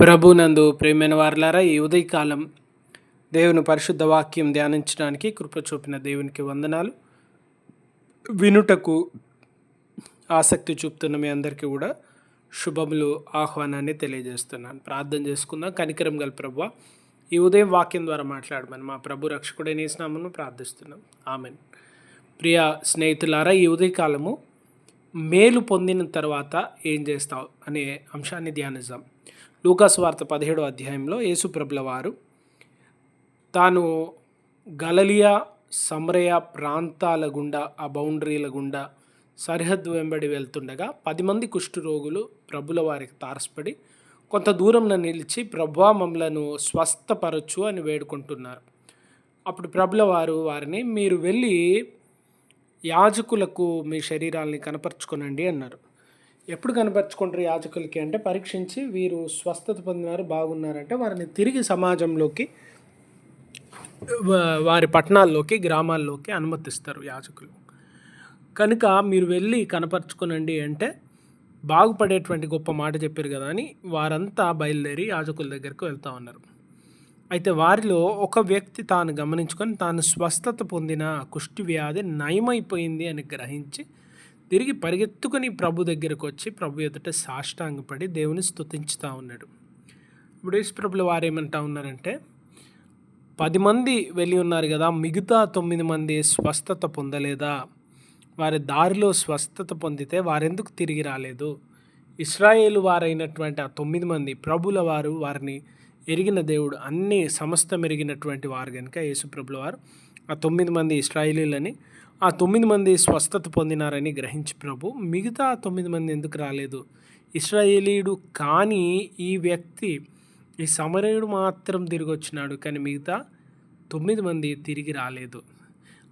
ప్రభునందు ప్రేమైన వారులారా ఈ ఉదయకాలం దేవుని పరిశుద్ధ వాక్యం ధ్యానించడానికి కృప చూపిన దేవునికి వందనాలు. వినుటకు ఆసక్తి చూపుతున్న మీ అందరికీ కూడా శుభములు ఆహ్వానాన్ని తెలియజేస్తున్నాను. ప్రార్థన చేసుకుందాం. కనికరం గల ప్రభు ఈ ఉదయం వాక్యం ద్వారా మాట్లాడమని మా ప్రభు రక్షకుడైన స్నామను ప్రార్థిస్తున్నాం. ఆమెన్. ప్రియ స్నేహితులారా ఈ ఉదయకాలము మేలు పొందిన తర్వాత ఏం చేస్తావు అనే అంశాన్ని ధ్యానిద్దాం. లూకాసు పదిహేడు పదిహేడో అధ్యాయంలో యేసుప్రభుల వారు తాను గలలియా సమరయ ప్రాంతాల గుండా ఆ బౌండరీల గుండా సరిహద్దు వెంబడి వెళ్తుండగా పది మంది కుష్ఠరోగులు ప్రభుల వారికి తారసపడి కొంత దూరంలో నిలిచి ప్రభా మమ్మలను స్వస్థపరచు అని వేడుకుంటున్నారు. అప్పుడు ప్రభుల వారు వారిని మీరు వెళ్ళి యాజకులకు మీ శరీరాల్ని కనపరుచుకోనండి అన్నారు. ఎప్పుడు కనపరుచుకుంటారు యాచకులకి అంటే పరీక్షించి వీరు స్వస్థత పొందినారు బాగున్నారంటే వారిని తిరిగి సమాజంలోకి వారి పట్టణాల్లోకి గ్రామాల్లోకి అనుమతిస్తారు యాచకులు. కనుక మీరు వెళ్ళి కనపరుచుకునండి అంటే బాగుపడేటువంటి గొప్ప మాట చెప్పారు కదా అని వారంతా బయలుదేరి యాజకుల దగ్గరకు వెళ్తా ఉన్నారు. అయితే వారిలో ఒక వ్యక్తి తాను గమనించుకొని తాను స్వస్థత పొందిన కుష్టి వ్యాధి నయమైపోయింది అని గ్రహించి తిరిగి పరిగెత్తుకుని ప్రభు దగ్గరకు వచ్చి ప్రభు ఎదుట సాష్టాంగపడి దేవుని స్తుతించుతూ ఉన్నాడు. ఇప్పుడు యేసుప్రభులు వారు ఏమంటా ఉన్నారంటే పది మంది వెళ్ళి ఉన్నారు కదా మిగతా తొమ్మిది మంది స్వస్థత పొందలేదా? వారి దారిలో స్వస్థత పొందితే వారెందుకు తిరిగి రాలేదు? ఇస్రాయేలు వారైనటువంటి ఆ తొమ్మిది మంది ప్రభుల వారు వారిని ఎరిగిన దేవుడు అన్ని సమస్తం ఎరిగినటువంటి వారు కనుక యేసుప్రభుల వారు ఆ తొమ్మిది మంది ఇస్రాయిలీలని ఆ తొమ్మిది మంది స్వస్థత పొందినారని గ్రహించి ప్రభు మిగతా తొమ్మిది మంది ఎందుకు రాలేదు? ఇస్రాయేలీయుడు కానీ ఈ వ్యక్తి ఈ సమరయుడు మాత్రం తిరిగి వచ్చినాడు కానీ మిగతా తొమ్మిది మంది తిరిగి రాలేదు.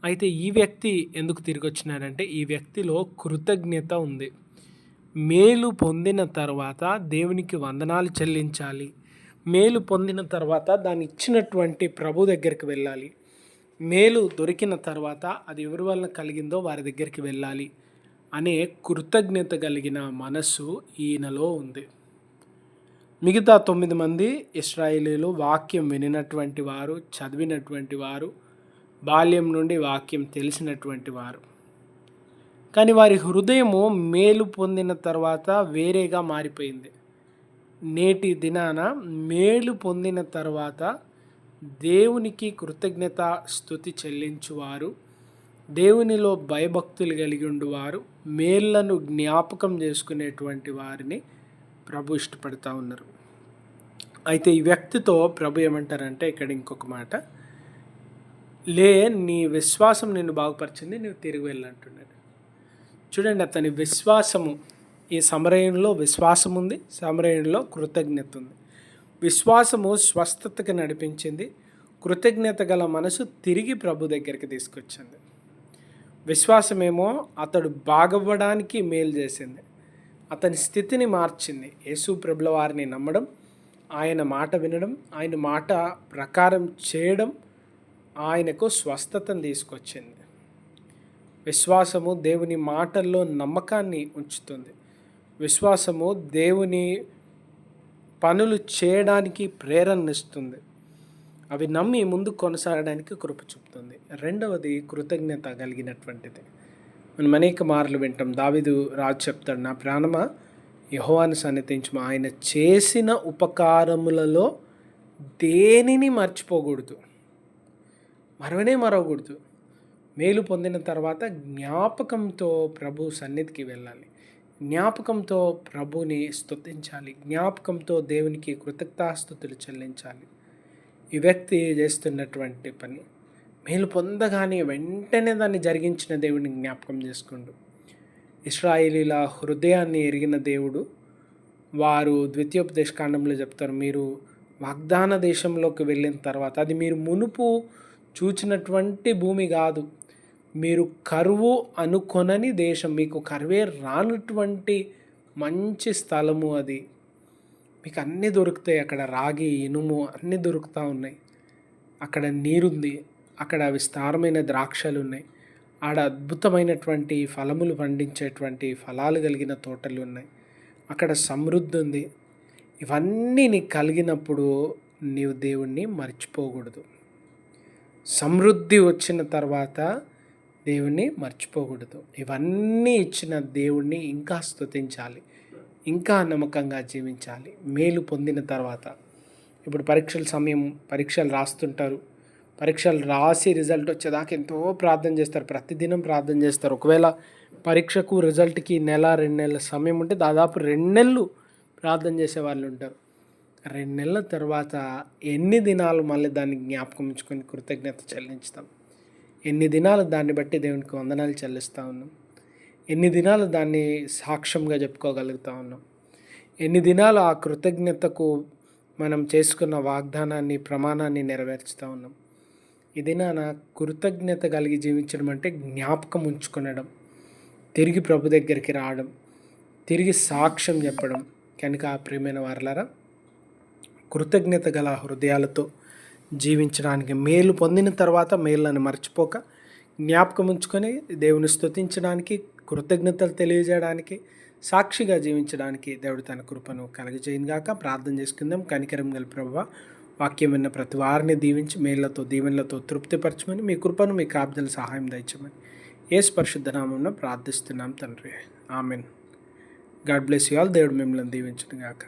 అయితే ఈ వ్యక్తి ఎందుకు తిరిగి వచ్చినాడంటే ఈ వ్యక్తిలో కృతజ్ఞత ఉంది. మేలు పొందిన తర్వాత దేవునికి వందనాలు చెల్లించాలి. మేలు పొందిన తర్వాత దాన్ని ఇచ్చినటువంటి ప్రభు దగ్గరికి వెళ్ళాలి. మేలు దొరికిన తర్వాత అది ఎవరి వలన కలిగిందో వారి దగ్గరికి వెళ్ళాలి అనే కృతజ్ఞత కలిగిన మనస్సు ఈయనలో ఉంది. మిగతా తొమ్మిది మంది ఇస్రాయేలీలు వాక్యం వినినటువంటి వారు చదివినటువంటి వారు బాల్యం నుండి వాక్యం తెలిసినటువంటి వారు. కానీ వారి హృదయము మేలు పొందిన తర్వాత వేరేగా మారిపోయింది. నేటి దినాన మేలు పొందిన తర్వాత దేవునికి కృతజ్ఞత స్థుతి చెల్లించువారు. దేవునిలో భయభక్తులు కలిగి ఉండువారు మేళ్ళను జ్ఞాపకం చేసుకునేటువంటి వారిని ప్రభు ఇష్టపడతా ఉన్నారు. అయితే ఈ వ్యక్తితో ప్రభు ఏమంటారంటే ఇక్కడ ఇంకొక మాట. లే నీ విశ్వాసం నిన్ను బాగుపరిచింది నువ్వు తిరిగి వెళ్ళంటున్నాడు. చూడండి అతని విశ్వాసము ఈ సమరయంలో విశ్వాసం ఉంది సమరయంలో కృతజ్ఞత ఉంది. విశ్వాసము స్వస్థతకి నడిపించింది. కృతజ్ఞత గల మనసు తిరిగి ప్రభు దగ్గరికి తీసుకొచ్చింది. విశ్వాసమేమో అతడు బాగవ్వడానికి మేలు చేసింది. అతని స్థితిని మార్చింది. యేసు ప్రభుల వారిని నమ్మడం ఆయన మాట వినడం ఆయన మాట ప్రకారం చేయడం ఆయనకు స్వస్థతను తీసుకొచ్చింది. విశ్వాసము దేవుని మాటల్లో నమ్మకాన్ని ఉంచుతుంది. విశ్వాసము దేవుని పనులు చేయడానికి ప్రేరణనిస్తుంది అవి నమ్మి ముందు కొనసాగడానికి కృప చూపుతుంది. రెండవది కృతజ్ఞత కలిగినటువంటిది. మనం అనేక మార్లు వింటాం దావిదు రాజు చెప్తాడు నా ప్రాణమా? యహోవాన్ని సన్నిధించము ఆయన చేసిన ఉపకారములలో దేనిని మర్చిపోకూడదు? మరవనే మరవకూడదు. మేలు పొందిన తర్వాత జ్ఞాపకంతో ప్రభు సన్నిధికి వెళ్ళాలి. జ్ఞాపకంతో ప్రభుని స్తుతించాలి. జ్ఞాపకంతో దేవునికి కృతజ్ఞతాస్థుతులు చెల్లించాలి. ఈ వ్యక్తి చేస్తున్నటువంటి పని మేలు పొందగానే వెంటనే దాన్ని జరిగించిన దేవుడిని జ్ఞాపకం చేసుకుండు. ఇస్రాయిలీల హృదయాన్ని ఎరిగిన దేవుడు వారు ద్వితీయోపదేశ కాండంలో చెప్తారు మీరు వాగ్దాన దేశంలోకి వెళ్ళిన తర్వాత అది మీరు మునుపు చూచినటువంటి భూమి కాదు. మీరు కరువు అనుకొనని దేశం మీకు కరువే రానటువంటి మంచి స్థలము అది. మీకు అన్నీ దొరుకుతాయి అక్కడ రాగి ఇనుము అన్నీ దొరుకుతూ ఉన్నాయి. అక్కడ నీరుంది అక్కడ విస్తారమైన ద్రాక్షలు ఉన్నాయి. ఆడ అద్భుతమైనటువంటి ఫలములు పండించేటువంటి ఫలాలు కలిగిన తోటలు ఉన్నాయి. అక్కడ సమృద్ధి ఉంది. ఇవన్నీ నీకు కలిగినప్పుడు నీవు దేవుణ్ణి మర్చిపోకూడదు. సమృద్ధి వచ్చిన తర్వాత దేవుణ్ణి మర్చిపోకూడదు. ఇవన్నీ ఇచ్చిన దేవుణ్ణి ఇంకా స్తుతించాలి. ఇంకా నమ్మకంగా జీవించాలి. మేలు పొందిన తర్వాత. ఇప్పుడు పరీక్షల సమయం పరీక్షలు రాస్తుంటారు. పరీక్షలు రాసి రిజల్ట్ వచ్చేదాకా ఎంతో ప్రార్థన చేస్తారు. ప్రతిదినం ప్రార్థన చేస్తారు. ఒకవేళ పరీక్షకు రిజల్ట్కి నెల రెండు నెలల సమయం ఉంటే దాదాపు రెండు నెలలు ప్రార్థన చేసే వాళ్ళు ఉంటారు. రెండు నెలల తర్వాత ఎన్ని దినాలు మళ్ళీ దాన్ని జ్ఞాపకం ఉంచుకొని కృతజ్ఞత చెల్లించుతాం? ఎన్ని దినాలు దాన్ని బట్టి దేవునికి వందనాలు చెల్లిస్తూ ఉన్నాం. ఎన్ని దినాలు దాన్ని సాక్ష్యంగా చెప్పుకోగలుగుతా ఉన్నాం. ఎన్ని దినాలు ఆ కృతజ్ఞతకు మనం చేసుకున్న వాగ్దానాన్ని ప్రమాణాన్ని నెరవేర్చుతూ ఉన్నాం. ఇది నా కృతజ్ఞత కలిగి జీవించడం అంటే జ్ఞాపకం ఉంచుకునడం తిరిగి ప్రభు దగ్గరికి రావడం తిరిగి సాక్ష్యం చెప్పడం కనుక ఆ ప్రియమైన వారలారా కృతజ్ఞత గల హృదయాలతో జీవించడానికి. మేలు పొందిన తర్వాత మేళ్ళని మర్చిపోక జ్ఞాపకం ఉంచుకొని దేవుని స్థుతించడానికి కృతజ్ఞతలు తెలియజేయడానికి సాక్షిగా జీవించడానికి దేవుడు తన కృపను కలగజేయనుగాక. ప్రార్థన చేసుకుందాం. కనికరం గల ప్రభు వాక్యం విన్న ప్రతి వారిని దీవించి మేళ్ళతో దీవెనలతో తృప్తిపరచమని మీ కృపను మీ కాబ్దల సహాయం దయచమని ఏ పరిశుద్ధ నామంలో ప్రార్థిస్తున్నాం తండ్రి. Amen. God bless you all. దేవుడు మిమ్మల్ని దీవించను గాక